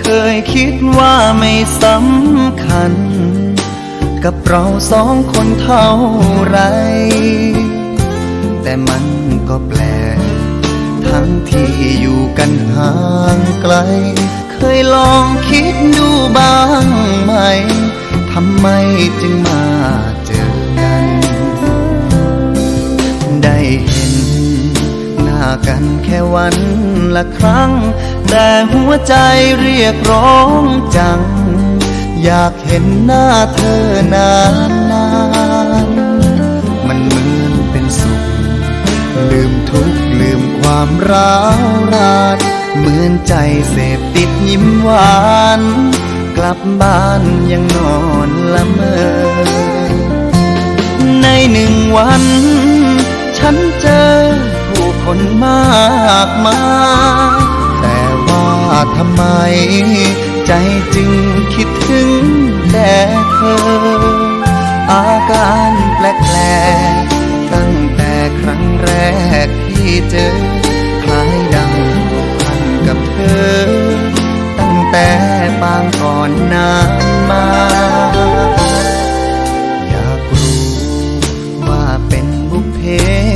เคยคิดว่าไม่สำคัญ กับเราสองคนเท่าไร แต่มันก็แปลกทั้งที่อยู่กันห่างไกล เคยลองคิดดูบ้างไหมทำไมจึงมาเจอ กันแค่วันละครั้ง แต่หัวใจเรียกร้องจัง อยากเห็นหน้าเธอนานนานๆมันเหมือนเป็นสุข ลืมทุกข์ลืมความร้าวรานเหมือนใจเสพติดยิ้มหวาน กลับบ้านยังนอนละเมอ ในหนึ่งวัน คนมากมายแต่ว่าทำไม ใจจึงคิดถึงแต่เธอ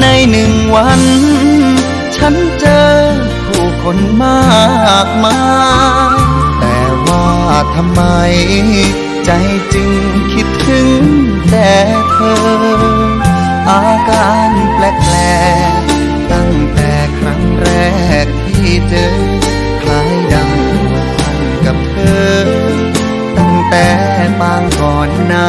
ในหนึ่งวัน ฉันเจอผู้คนมากมายแต่ว่าทำไม ใจจึงคิดถึงแต่เธอ อาการแปลกๆตั้งแต่ครั้งแรกที่เจอคล้ายดังพันกับเธอ ตั้งแต่ปางก่อนนา